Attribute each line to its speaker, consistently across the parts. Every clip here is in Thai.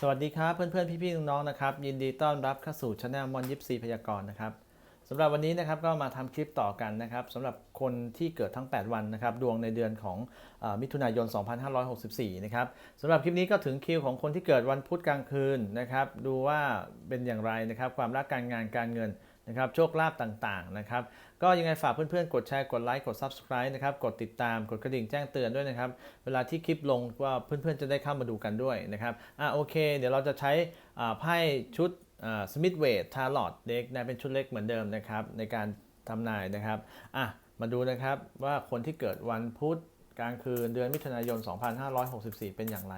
Speaker 1: สวัสดีครับเพื่อนๆพี่ๆน้องๆนะครับยินดีต้อนรับเข้าสู่ช anel มอนยิปซีพยากรณ์นะครับสำหรับวันนี้นะครับก็มาทำคลิปต่อกันนะครับสำหรับคนที่เกิดทั้ง 8 วันนะครับดวงในเดือนของอมิถุนายน 2564 นะครับสำหรับคลิปนี้ก็ถึงคิวของคนที่เกิดวันพุธกลางคืนนะครับดูว่าเป็นอย่างไรนะครับความรักการงานการเงิน นะครับโชคลาภต่างๆนะครับก็ยังไงฝากเพื่อนๆ กดแชร์ กดไลค์ กด Subscribe นะครับ กดติดตาม กดกระดิ่งแจ้งเตือนด้วยนะครับ เวลาที่คลิปลงว่าเพื่อนๆ จะได้เข้ามาดูกันด้วยนะครับ อะโอเค เดี๋ยวเราจะใช้ไพ่ชุดสมิธเวททาร์ลอตเด็กนะเป็นชุดเล็กเหมือนเดิมนะครับ ในการทำนายนะครับ อะ มาดูนะครับว่าคนที่เกิดวันพุธกลางคืนเดือนมิถุนายน 2564 เป็นอย่างไร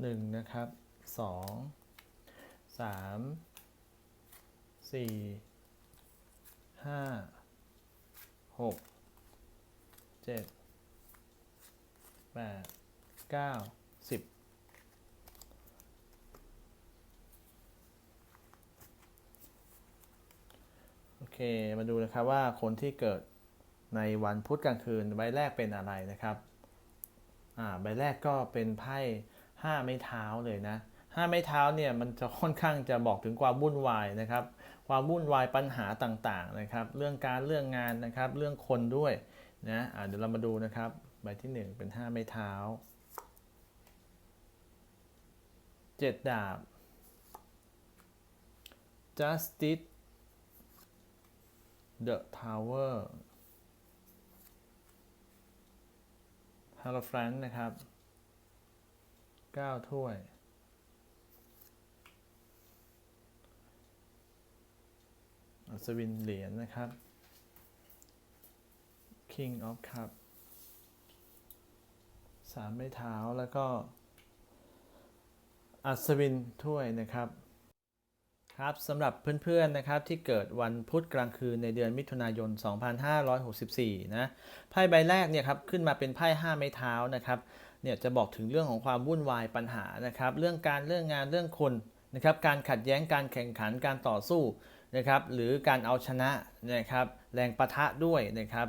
Speaker 1: หนึ่งนะครับสองสามสี่ห้าหกเจ็ดแปดเก้าสิบโอเค มาดูนะครับว่าคนที่เกิดในวันพุธกลางคืนใบแรกเป็นอะไรนะครับ อ่า ใบแรกก็เป็นไพ่ ห้าไม้เท้าเลยนะห้าไม้เท้าเนี่ยมันจะค่อนข้างจะบอกถึงความวุ่นวายนะครับ ความวุ่นวายปัญหาต่างๆนะครับ เรื่องการเรื่องงานนะครับ เรื่องคนด้วยนะอ่าเดี๋ยวเรามาดูนะครับใบที่หนึ่งเป็นห้าไม้เท้าเจ็ดดาบ justice the tower ฮาร์ฟรนนะครับ 9ถ้วย อัศวินเหรียญนะครับ King of Cup สามไม้เท้าแล้วก็ อัศวินถ้วยนะครับครับสำหรับเพื่อนๆนะครับที่เกิดวันพุธกลางคืนในเดือนมิถุนายน 2564 นะไพ่ใบแรกเนี่ยครับขึ้นมาเป็นไพ่5ไม้เท้านะครับ เนี่ยจะบอกถึงเรื่องของความวุ่นวายปัญหานะครับ เรื่องการเรื่องงานเรื่องคนนะครับ การขัดแย้งการแข่งขันการต่อสู้นะครับ หรือการเอาชนะนะครับ แรงประทะด้วยนะครับ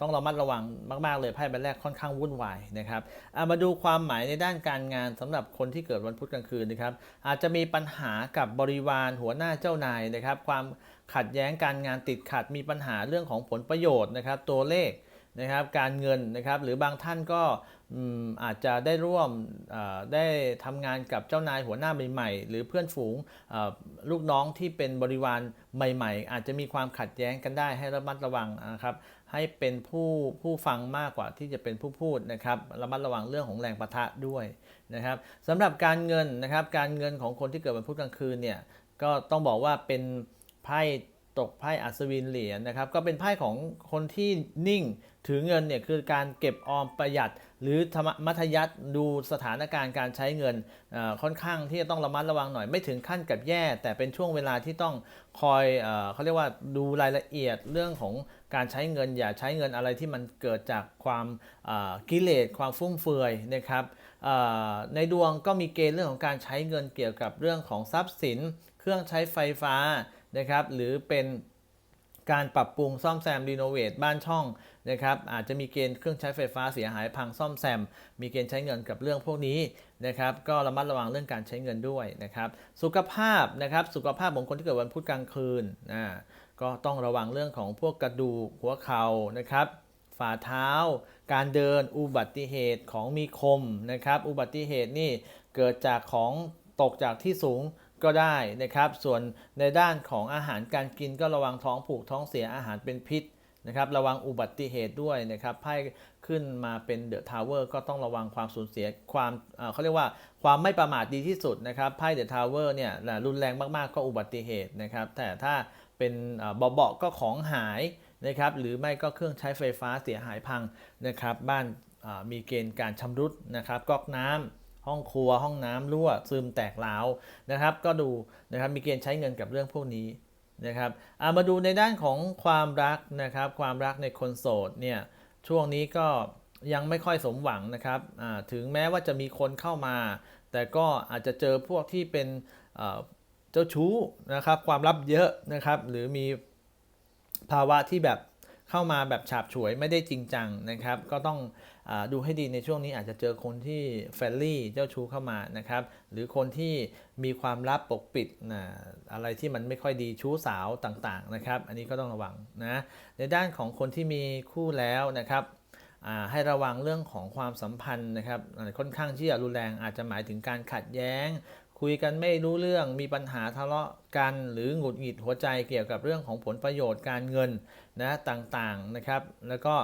Speaker 1: ต้องระมัดระวังมาก ๆ เลยไพ่ใบแรกค่อนข้างวุ่นวายนะครับามาดูความหมายในด้านการงานสำหรับคนที่เกิดวันพุธกลางคืนนะครับอาจจะมีปัญหากับบริวารหัวหน้าเจ้านายนะครับ ความขัดแย้งการงานติดขัดมีปัญหาเรื่องของผลประโยชน์นะครับ ตัวเลข นะครับการเงินนะครับหรือบางท่านก็อาจจะได้ร่วมได้ทำงานกับเจ้านายหัวหน้าใหม่ๆ หรือเพื่อนฝูงลูกน้องที่เป็นบริวารใหม่ๆ อาจจะมีความขัดแย้งกันได้ให้ระมัดระวังนะครับให้เป็นผู้ผู้ฟังมากกว่าที่จะเป็นผู้พูดนะครับระมัดระวังเรื่องของแรงประทะด้วยนะครับสำหรับการเงินนะครับการเงินของคนที่เกิดวันพุธกลางคืนเนี่ยก็ต้องบอกว่าเป็นไพ่ ตกไพ่อัศวินเหรียญนะครับ ก็เป็นไพ่ของคนที่นิ่งถือเงินเนี่ยคือการเก็บออมประหยัด หรือธรรมมัธยัติดูสถานการณ์การใช้เงินค่อนข้างที่จะต้องระมัดระวังหน่อยไม่ถึงขั้นกับแย่ แต่เป็นช่วงเวลาที่ต้องคอยเอเขาเรียกว่าดูรายละเอียดเรื่องของการใช้เงิน อย่าใช้เงินอะไรที่มันเกิดจากความกิเลสความฟุ่มเฟือยนะครับในดวงก็มีเกณฑ์เรื่องของการใช้เงินเกี่ยวกับเรื่องของทรัพย์สิน เครื่องใช้ไฟฟ้า นะครับหรือเป็นการปรับปรุงซ่อมแซมรีโนเวทบ้านช่องนะครับอาจจะมีเกณฑ์เครื่องใช้ไฟฟ้าเสียหายพังซ่อมแซม มีเกณฑ์ใช้เงินกับเรื่องพวกนี้นะครับก็ระมัดระวังเรื่องการใช้เงินด้วยนะครับสุขภาพนะครับสุขภาพของคนที่เกิดวันพุธกลางคืนอ่าก็ต้องระวังเรื่องของพวกกระดูกหัวเข่านะครับฝ่าเท้า การเดินอุบัติเหตุของมีคมนะครับอุบัติเหตุนี่เกิดจากของตกจากที่สูง ก็ได้นะครับ ส่วนในด้านของอาหารการกินก็ระวังท้องผูกท้องเสียอาหารเป็นพิษนะครับ ระวังอุบัติเหตุด้วยนะครับไพ่ขึ้นมาเป็นเดอะทาวเวอร์ก็ต้องระวังความสูญเสียความเอ่อเขาเรียกว่าความไม่ประมาทดีที่สุดนะครับไพ่เดอะทาวเวอร์เนี่ยรุนแรงมากๆก็อุบัติเหตุนะครับ แต่ถ้าเป็นเอ่อเบาๆก็ของหายนะครับหรือไม่ก็เครื่องใช้ไฟฟ้าเสียหายพังนะครับ บ้านามีเกณฑ์การชำรุดนะครับก๊อกน้ำ ห้องครัวห้องน้ำรั่วซึมแตกร้าวนะครับ ก็ดูนะครับมีเกณฑ์ใช้เงินกับเรื่องพวกนี้นะครับอามาดูในด้านของความรักนะครับ ความรักในคนโสดเนี่ยช่วงนี้ก็ยังไม่ค่อยสมหวังนะครับถึงแม้ว่าจะมีคนเข้ามา แต่ก็อาจจะเจอพวกที่เป็นเจ้าชู้นะครับ ความลับเยอะนะครับ หรือมีภาวะที่แบบ เข้ามาแบบฉาบฉวยไม่ได้จริงจังนะครับ ก็ต้องอดูให้ดีในช่วงนี้อาจจะเจอคนที่เฟรนลี่เจ้าชู้เข้ามานะครับ หรือคนที่มีความลับปกปิดนะอะไรที่มันไม่ค่อยดีชู้สาวต่างๆนะครับ อันนี้ก็ต้องระวังนะในด้านของคนที่มีคู่แล้วนะครับให้ระวังเรื่องของความสัมพันธ์นะครับค่อนข้างที่จะรุนแรงอาจจะหมายถึงการขัดแย้ง คุยกันไม่รู้เรื่องมีปัญหาทะเลาะกันหรือหงุดหงิดหัวใจเกี่ยวกับเรื่องของผลประโยชน์การเงินนะต่างๆนะครับ แล้วก็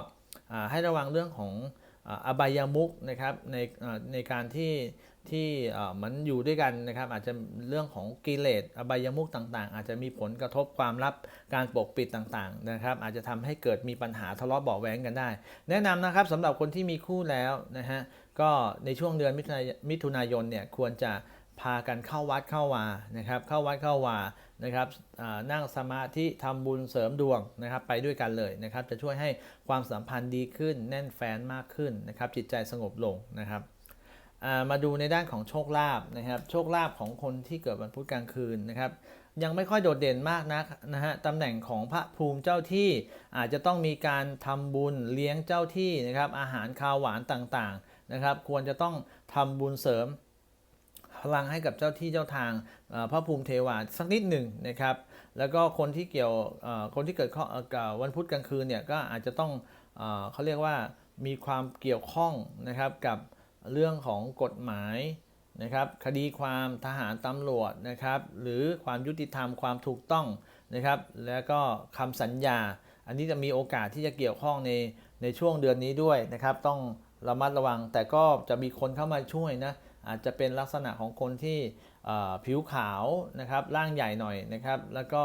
Speaker 1: ให้ระวังเรื่องของอบายามุกนะครับในในการที่ที่มันอยู่ด้วยกันนะครับ อาจจะเรื่องของกิเลสอบายามุกต่างๆ อาจจะมีผลกระทบความลับการปกปิดต่างๆนะครับ อาจจะทำให้เกิดมีปัญหาทะเลาะเบาะแว้งกันได้ แนะนำนะครับสำหรับคนที่มีคู่แล้วนะฮะก็ในช่วงเดือนมิถุนายนเนี่ยควรจะ พากันเข้าวัดเข้าวานะครับเข้าวัดเข้าวานะครับนั่งสมาธิทำบุญเสริมดวงนะครับไปด้วยกันเลยนะครับ จะช่วยให้ความสัมพันธ์ดีขึ้นแน่นแฟนมากขึ้นนะครับจิตใจสงบลงนะครับมาดูในด้านของโชคลาภนะครับโชคลาภของคนที่เกิดวันพุธกลางคืนนะครับยังไม่ค่อยโดดเด่นมากนักนะฮะตำแหน่งของพระภูมิเจ้าที่อาจจะต้องมีการทำบุญเลี้ยงเจ้าที่นะครับอาหารคาวหวานต่างๆนะครับควรจะต้องทำบุญเสริม พลังให้กับเจ้าที่เจ้าทางพระภูมิเทวาสักนิดหนึ่งนะครับ แล้วก็คนที่เกี่ยวคนที่เกิดข้อวันพุธกลางคืนเนี่ยก็อาจจะต้องเอเขาเรียกว่ามีความเกี่ยวข้องนะครับกับเรื่องของกฎหมายนะครับคดีความทหารตำรวจนะครับหรือความยุติธรรมความถูกต้องนะครับแล้วก็คำสัญญา อันนี้จะมีโอกาสที่จะเกี่ยวข้องในในช่วงเดือนนี้ด้วยนะครับต้องระมัดระวังแต่ก็จะมีคนเข้ามาช่วยนะ อาจจะเป็นลักษณะของคนที่ผิวขาวนะครับร่างใหญ่หน่อยนะครับแล้วก็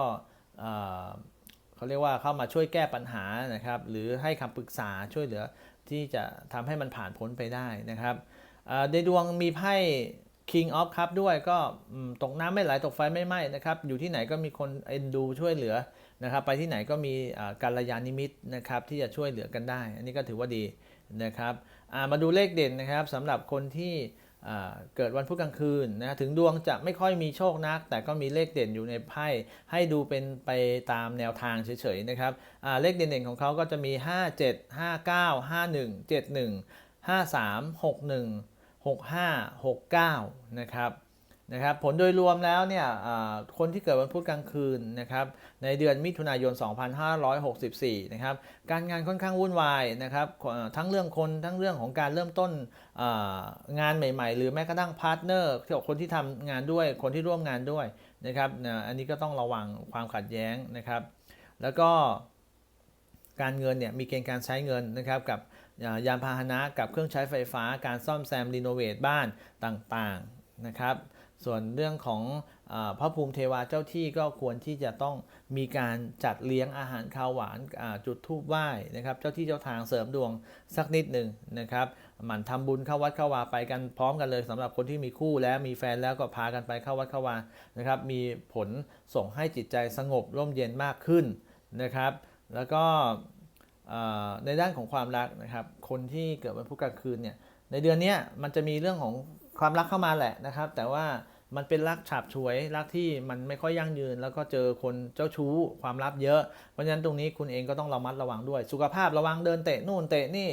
Speaker 1: เขาเรียกว่าเข้ามาช่วยแก้ปัญหานะครับหรือให้คำปรึกษาช่วยเหลือที่จะทำให้มันผ่านพ้นไปได้นะครับในดวงมีไพ่ King of Cup ด้วยก็ตกน้ำไม่ไหลตกไฟไม่ไหม้นะครับอยู่ที่ไหนก็มีคนเอ็นดูช่วยเหลือนะครับไปที่ไหนก็มีอ่าการยานิมิตนะครับที่จะช่วยเหลือกันได้ อันนี้ก็ถือว่าดีนะครับมาดูเลขเด่นนะครับสำหรับคนที่ เกิดวันพุธกลางคืนนะถึงดวงจะไม่ค่อยมีโชคนัก แต่ก็มีเลขเด่นอยู่ในไพ่ให้ดูเป็นไปตามแนวทางเฉยๆนะครับเลขเด่นๆของเขาก็จะมี 5 7 5 9 5 1 7 1 5 3 6 1 6569 นะครับ นะครับผลโดยรวมแล้วเนี่ยคนที่เกิดวันพุธกลางคืนนะครับในเดือนมิถุนายน 2564 นะครับการงานค่อนข้างวุ่นวายนะครับทั้งเรื่องคนทั้งเรื่องของการเริ่มต้นงานใหม่ ๆ หรือแม้กระทั่งพาร์ทเนอร์ที่คนที่ทำงานด้วยคนที่ร่วมงานด้วยนะครับอันนี้ก็ต้องระวังความขัดแย้งนะครับ แล้วก็การเงินเนี่ยมีเกณฑ์การใช้เงินนะครับกับยานพาหนะกับเครื่องใช้ไฟฟ้า การซ่อมแซมรีโนเวทบ้านต่างๆนะครับ ส่วนเรื่องของอพระภูมิเทวาเจ้าที่ก็ควรที่จะต้องมีการจัดเลี้ยงอาหารคาวหวานจุดธูปไหว้นะครับ เจ้าที่เจ้าทางเสริมดวงสักนิดหนึ่งนะครับหมั่นทำบุญเข้าวัดเข้าวาไปกันพร้อมกันเลยสำหรับคนที่มีคู่แล้วมีแฟนแล้วก็พากันไปเข้าวัดเข้าวานะครับ มีผลส่งให้จิตใจสงบร่มเย็นมากขึ้นนะครับ แล้วก็ในด้านของความรักนะครับ คนที่เกิดวันพุธกลางคืนเนี่ยในเดือนนี้มันจะมีเรื่องของความรักเข้ามาแหละนะครับ แต่ว่า มันเป็นรักฉาบฉวยรักที่มันไม่ค่อยยั่งยืน แล้วก็เจอคนเจ้าชู้ความลับเยอะ เพราะฉะนั้นตรงนี้คุณเองก็ต้องระมัดระวังด้วย สุขภาพระวังเดินเตะนู่นเตะนี่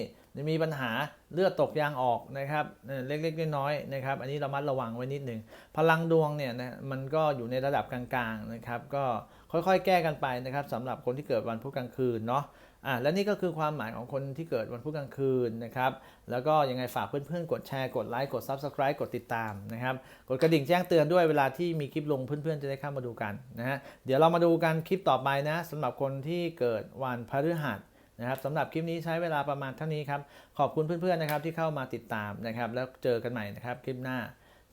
Speaker 1: มีปัญหาเลือดตกยางออกนะครับเออเล็กๆน้อยๆนะครับ อันนี้ระมัดระวังไว้นิดหนึ่งพลังดวงเนี่ยนะมันก็อยู่ในระดับกลางๆนะครับ ก็ค่อยๆ แก้กันไปนะครับสำหรับคนที่เกิดวันพุธกลางคืนเนาะ อะและนี่ก็คือความหมายของคนที่เกิดวันพุธกลางคืนนะครับ แล้วก็ยังไงฝากเพื่อนๆ กดแชร์ กดไลค์ กด Subscribe กดติดตามนะครับ กดกระดิ่งแจ้งเตือนด้วยเวลาที่มีคลิปลงเพื่อนๆ จะได้เข้ามาดูกันนะฮะ เดี๋ยวเรามาดูกันคลิปต่อไปนะสำหรับคนที่เกิดวันพฤหัสนะครับสำหรับคลิปนี้ใช้เวลาประมาณเท่านี้ครับ ขอบคุณเพื่อนๆ นะครับที่เข้ามาติดตามนะครับ แล้วเจอกันใหม่นะครับคลิปหน้า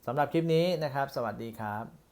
Speaker 1: สำหรับคลิปนี้นะครับ สวัสดีครับ